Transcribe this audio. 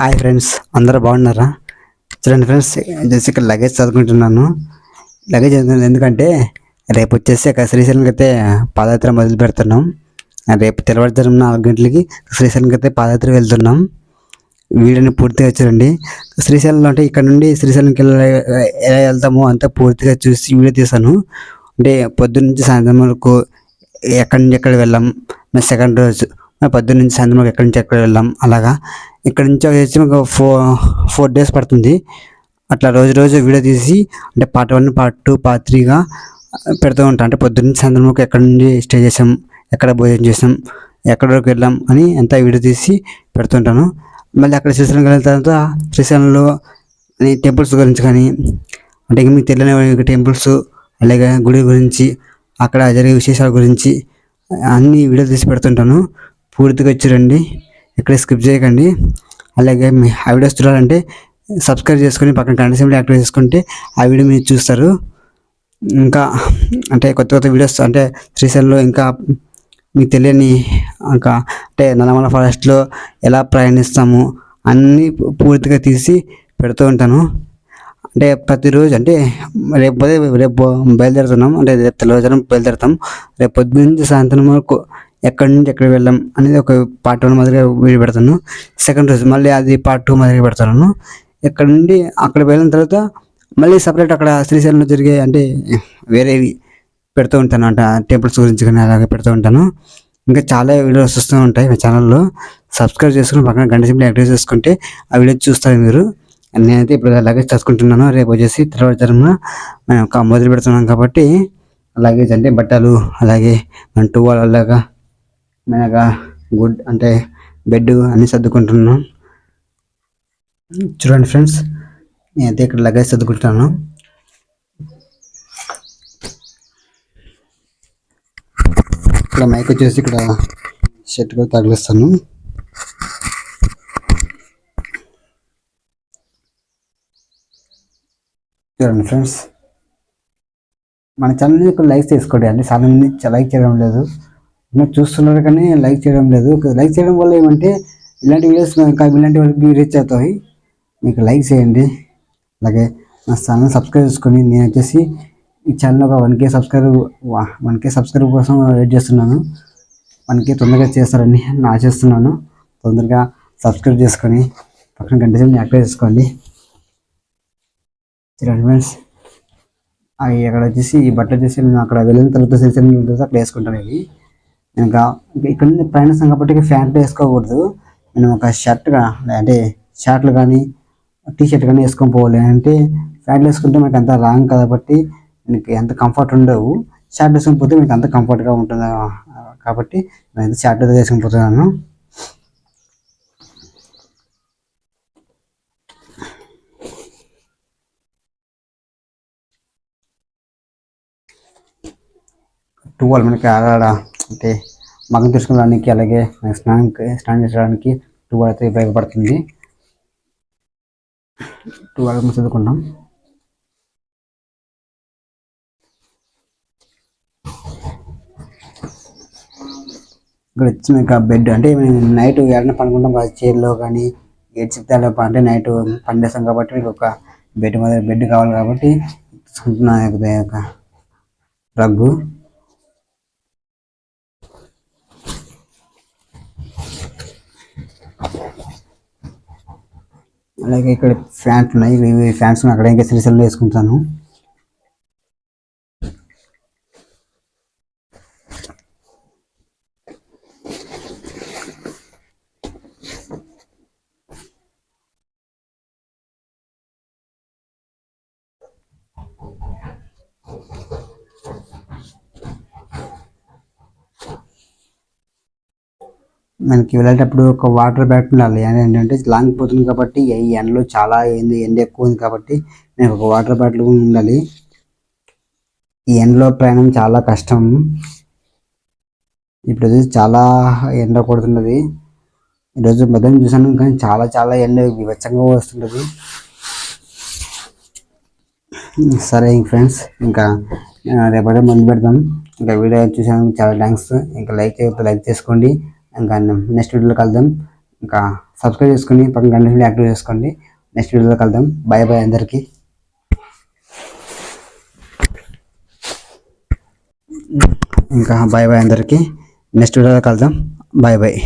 Hi friends అందరూ బాగున్నారా? చూడండి ఫ్రెండ్స్ జస్ట్ ఇక్కడ లగేజ్ చదువుకుంటున్నాను. లగేజ్ చదువుతున్నాను ఎందుకంటే రేపు వచ్చేసి అక్కడ శ్రీశైలంకి అయితే పాదయాత్ర మొదలు పెడుతున్నాం. రేపు తెల్లవారుజాము నాలుగు గంటలకి శ్రీశైలంకి అయితే పాదయాత్ర వెళ్తున్నాం. వీడియోని పూర్తిగా చూడండి. శ్రీశైలంలో అంటే ఇక్కడ నుండి శ్రీశైలంకి వెళ్ళ ఎలా వెళ్తామో అంతా పూర్తిగా చూసి వీడియో తీసాను అంటే పొద్దున్న నుంచి సాయంత్రం వరకు ఎక్కడి నుంచి ఎక్కడ వెళ్ళాం సెకండ్ రోజు పొద్దున్న నుంచి సాయంత్రం వరకు ఎక్కడి నుంచి ఎక్కడ వెళ్ళాం అలాగా. ఇక్కడ నుంచి వచ్చేసి ఒక ఫోర్ ఫోర్ డేస్ పడుతుంది. అట్లా రోజు రోజు వీడియో తీసి అంటే part one part two part త్రీగా పెడుతూ ఉంటాను అంటే పొద్దున్న సాయంత్రం వరకు ఎక్కడి నుండి స్టే చేసాం ఎక్కడ భోజనం చేసాం ఎక్కడ వరకు వెళ్ళాం అని అంతా వీడియో తీసి పెడుతుంటాను మళ్ళీ అక్కడ శ్రీశైలం వెళ్ళిన తర్వాత శ్రీశైలంలో టెంపుల్స్ గురించి కానీ అంటే మీకు తెలియని టెంపుల్స్ అలాగే గుడి గురించి అక్కడ జరిగే విశేషాల గురించి అన్ని వీడియో తీసి పెడుతుంటాను పూర్తిగా చూడండి. ఎక్కడ స్కిప్ చేయకండి. అలాగే మీ ఆ వీడియోస్ చూడాలంటే సబ్స్క్రైబ్ చేసుకొని పక్కన గంట సింబల్ యాక్టివేట్ చేసుకుంటే ఆ వీడియో మీరు చూస్తారు. ఇంకా అంటే కొత్త కొత్త వీడియోస్ అంటే శ్రీశైలంలో ఇంకా మీకు తెలియని ఇంకా అంటే నల్లమల ఫారెస్ట్లో ఎలా ప్రయాణిస్తాము అన్నీ పూర్తిగా తీసి పెడుతూ ఉంటాను. అంటే ప్రతిరోజు అంటే రేపు రేపు బయలుదేరుతున్నాం. అంటే రేపు తెల్లవారుజాము బయలుదేరుతాం. రేపు పొద్దున్న సాయంత్రం వరకు ఎక్కడి నుంచి ఎక్కడికి వెళ్ళాం అనేది ఒక పార్ట్ వన్ మాదిరిగా వీడియో పెడతాను. సెకండ్ రోజు మళ్ళీ అది పార్ట్ టూ మాదిరిగా పెడతాను. ఎక్కడి నుండి అక్కడ వెళ్ళిన తర్వాత మళ్ళీ సపరేట్ అక్కడ శ్రీశైలంలో జరిగే అంటే వేరేవి పెడుతూ ఉంటాను అంట. టెంపుల్స్ గురించి కానీ అలాగే పెడుతూ ఉంటాను. ఇంకా చాలా వీడియోస్ వస్తూ ఉంటాయి మా ఛానల్లో సబ్స్క్రైబ్ చేసుకుని పక్కన గంట సింపుల్ యాక్టివ్ చేసుకుంటే ఆ వీడియో చూస్తారు మీరు. నేనైతే ఇప్పుడు అలాగే చదువుకుంటున్నాను. రేపు వచ్చేసి తర్వాత తరమున మేము ఒక మొదలు పెడుతున్నాం కాబట్టి అలాగే అంటే బట్టలు అలాగే మన టువాల్ అలాగా మెనగా గుడ్ అంటే బెడ్ అన్ని సర్దుకుంటున్నాను. చూడండి ఫ్రెండ్స్ నేనైతే ఇక్కడ లగేజ్ సర్దుకుంటాను ఇక్కడ మైక్ వచ్చేసి ఇక్కడ షర్ట్ కూడా తగిలిస్తాను. చూడండి ఫ్రెండ్స్ మన ఛానల్ని ఒక లైక్ చేసుకోండి అంటే చాలా మంది లైక్ చేయడం లేదు. మీరు చూస్తున్నారు కానీ లైక్ చేయడం లేదు. లైక్ చేయడం వల్ల ఏమంటే ఇలాంటి వీడియోస్ ఇంకా ఇలాంటి వాళ్ళకి రీచ్ అవుతాయి. మీకు లైక్ చేయండి. అలాగే నా ఛానల్ సబ్స్క్రైబ్ చేసుకొని నేను వచ్చేసి ఈ ఛానల్ ఒక one K subscribe one K subscribe కోసం వెయిట్ చేస్తున్నాను. వన్ కే తొందరగా చేస్తారని నేను ఆశిస్తున్నాను. తొందరగా సబ్స్క్రైబ్ చేసుకొని పక్కన గంట సేపు యాక్టివ్ చేసుకోండి. చూడండి ఫ్రెండ్స్ అవి అక్కడ వచ్చేసి ఈ బట్టలు వచ్చేసి నేను అక్కడ వెళ్ళిన తర్వాత సెల్సెన్ తర్వాత అక్కడ వేసుకుంటాను ఇవి. ఇంకా ఇక్కడ నుండి ప్రయాణిస్తాం కాబట్టి ప్యాంట్లు వేసుకోకూడదు. నేను ఒక షర్ట్ అంటే షర్ట్లు కానీ టీ షర్ట్ కానీ వేసుకొని పోవాలి. అంటే ప్యాంట్లు వేసుకుంటే మనకి అంత రాంగ్ కాబట్టి మీకు ఎంత కంఫర్ట్ ఉండవు. షర్ట్ వేసుకొని పోతే మీకు అంత కంఫర్ట్గా ఉంటుంది? కాబట్టి నేను షర్ట్ వేసుకొని పోతున్నాను. టువల్ మనకి ఆడ అంటే మగం తీసుకోవడానికి అలాగే స్నానం స్నానానికి స్నానం చేయడానికి టూ అయితే ఉపయోగపడుతుంది. టూ మనం చదువుకుంటాం ఇక్కడ వచ్చి మీకు బెడ్ అంటే మేము నైట్ ఎవరైనా పనుకుంటాం కదా కానీ ఏడు చిత్తాలో అంటే నైట్ పండేస్తాం కాబట్టి మీకు ఒక బెడ్ మీద బెడ్ కావాలి కాబట్టి తీసుకుంటున్నా యొక్క రగ్గు. అలాగే ఇక్కడ ఫ్యాన్స్ ఉన్నాయి. ఇవి- ఫ్యాన్స్ అక్కడ ఇంకా శ్రీశైలంలో వేసుకుంటాను. మనకి వెళ్ళేటప్పుడు ఒక వాటర్ బ్యాగ్ ఉండాలి. అని ఏంటంటే లాంగ్ పోతుంది కాబట్టి ఈ ఎండలో చాలా ఏంది ఎండ ఎక్కువ ఉంది కాబట్టి నేను ఒక వాటర్ బాటిల్ ఉండాలి. ఈ ఎండలో ప్రయాణం చాలా కష్టం. ఇప్పుడు చాలా ఎండ కొడుతున్నది. ఈరోజు మధ్యాహ్నం చూసాను కానీ చాలా చాలా ఎండ వివచ్చంగా వస్తుంటుంది. సరే ఫ్రెండ్స్ ఇంకా రేపటి మొదలు పెడతాం ఇంకా వీడియో చూసాను చాలా థ్యాంక్స్ ఇంకా లైక్ చేయకపోతే లైక్ చేసుకోండి. ఇంకా నెక్స్ట్ వీడియోలో కలుద్దాం. ఇంకా సబ్స్క్రైబ్ చేసుకొని పక్కన గంట యాక్టివ్ చేసుకోండి. నెక్స్ట్ వీడియోలో కలుద్దాం. బాయ్ బాయ్ అందరికీ. ఇంకా బాయ్ బాయ్ అందరికీ. నెక్స్ట్ వీడియోలో కలుద్దాం. Bye bye